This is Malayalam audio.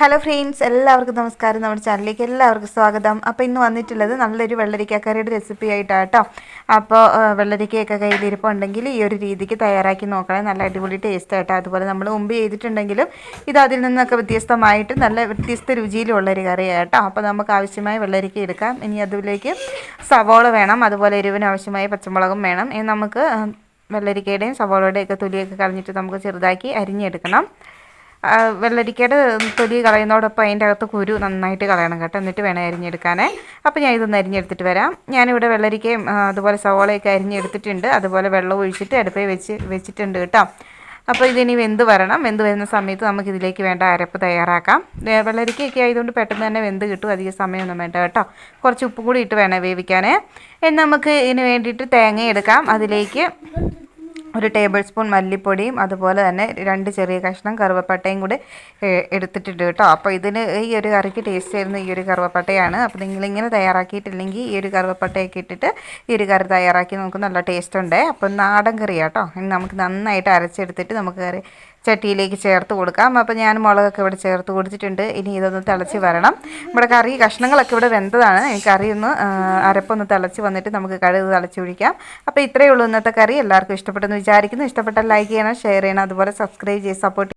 ഹലോ ഫ്രണ്ട്സ് എല്ലാവർക്കും നമസ്കാരം. നമ്മുടെ ചാനലിലേക്ക് എല്ലാവർക്കും സ്വാഗതം. അപ്പോൾ ഇന്ന് വന്നിട്ടുള്ളത് നല്ലൊരു വെള്ളരിക്കക്കറിയുടെ റെസിപ്പി ആയിട്ടാണ് കേട്ടോ അപ്പോൾ വെള്ളരിക്കയൊക്കെ കയ്യിലിരിപ്പുണ്ടെങ്കിൽ ഈ ഒരു രീതിക്ക് തയ്യാറാക്കി നോക്കണേ. നല്ല അടിപൊളി ടേസ്റ്റ് ആയിട്ടോ അതുപോലെ നമ്മൾ മുമ്പ് ചെയ്തിട്ടുണ്ടെങ്കിലും ഇത് അതിൽ നിന്നൊക്കെ വ്യത്യസ്തമായിട്ട് നല്ല വ്യത്യസ്ത രുചിയിലുള്ള ഒരു കേട്ടോ അപ്പോൾ നമുക്ക് ആവശ്യമായ വെള്ളരിക്ക എടുക്കാം. ഇനി അതിലേക്ക് സവോള വേണം. അതുപോലെ എരിവിന് ആവശ്യമായ പച്ചമുളകും വേണം. ഇനി നമുക്ക് വെള്ളരിക്കയുടെയും സവോളയുടെയും ഒക്കെ തൊലിയൊക്കെ കളഞ്ഞിട്ട് നമുക്ക് ചെറുതാക്കി അരിഞ്ഞെടുക്കണം. വെള്ളരിക്കയുടെ തൊലി കളയുന്നതോടൊപ്പം അതിന്റെ അകത്ത് കുരു നന്നായിട്ട് കളയണം കേട്ടോ. എന്നിട്ട് വേണം അരിഞ്ഞെടുക്കാനേ. അപ്പോൾ ഞാൻ ഇതൊന്ന് അരിഞ്ഞെടുത്തിട്ട് വരാം. ഞാനിവിടെ വെള്ളരിക്കയും അതുപോലെ സവോളയൊക്കെ അരിഞ്ഞെടുത്തിട്ടുണ്ട്. അതുപോലെ വെള്ളം ഒഴിച്ചിട്ട് അടുപ്പേ വെച്ച് വെച്ചിട്ടുണ്ട് കേട്ടോ. അപ്പോൾ ഇതിനി വെന്ത് വരണം. വെന്ത് വരുന്ന സമയത്ത് നമുക്ക് ഇതിലേക്ക് വേണ്ട അരപ്പ് തയ്യാറാക്കാം. വെള്ളരിക്കയൊക്കെ ആയതുകൊണ്ട് പെട്ടെന്ന് തന്നെ വെന്ത് കിട്ടും. അധികം സമയമൊന്നും വേണ്ട കേട്ടോ. കുറച്ച് ഉപ്പ് കൂടി ഇട്ട് വേണം വേവിക്കാൻ നമുക്ക് ഇതിന് വേണ്ടിയിട്ട് തേങ്ങ എടുക്കാം. അതിലേക്ക് ഒരു ടേബിൾ സ്പൂൺ മല്ലിപ്പൊടിയും അതുപോലെ തന്നെ രണ്ട് ചെറിയ കഷ്ണം കറുവപ്പട്ടയും കൂടി എടുത്തിട്ടുണ്ട് കേട്ടോ. അപ്പോൾ ഇതിന് ഈ ഒരു കറിക്ക് ടേസ്റ്റ് ചെയ്യുന്ന ഈ ഒരു കറുവപ്പട്ടയാണ്. അപ്പോൾ നിങ്ങളിങ്ങനെ തയ്യാറാക്കിയിട്ടില്ലെങ്കിൽ ഈ ഒരു കറുവപ്പട്ടയൊക്കെ ഇട്ടിട്ട് ഈ ഒരു കറി തയ്യാറാക്കി നമുക്ക് നല്ല ടേസ്റ്റ് ഉണ്ട്. അപ്പോൾ നാടൻ കറി കേട്ടോ. നമുക്ക് നന്നായിട്ട് അരച്ചെടുത്തിട്ട് നമുക്ക് കറി ചട്ടിയിലേക്ക് ചേർത്ത് കൊടുക്കാം. അപ്പോൾ ഞാൻ മുളകൊക്കെ ഇവിടെ ചേർത്ത് കൊടുത്തിട്ടുണ്ട്. ഇനി ഇതൊന്ന് തിളച്ച് വരണം. നമ്മുടെ കറി കഷ്ണങ്ങളൊക്കെ ഇവിടെ വെന്തതാണ്. കറി ഒന്ന് അരപ്പൊന്ന് തിളച്ച് വന്നിട്ട് നമുക്ക് കടുക് തിളച്ച് ഒഴിക്കാം. അപ്പോൾ ഇത്രയേ ഉള്ളൂ ഇന്നത്തെ കറി. എല്ലാവർക്കും ഇഷ്ടപ്പെട്ടെന്ന് വിചാരിക്കുന്നു. ഇഷ്ടപ്പെട്ടാൽ ലൈക്ക് ചെയ്യണം ഷെയർ ചെയ്യണം. അതുപോലെ സബ്സ്ക്രൈബ് ചെയ്ത് സപ്പോർട്ട്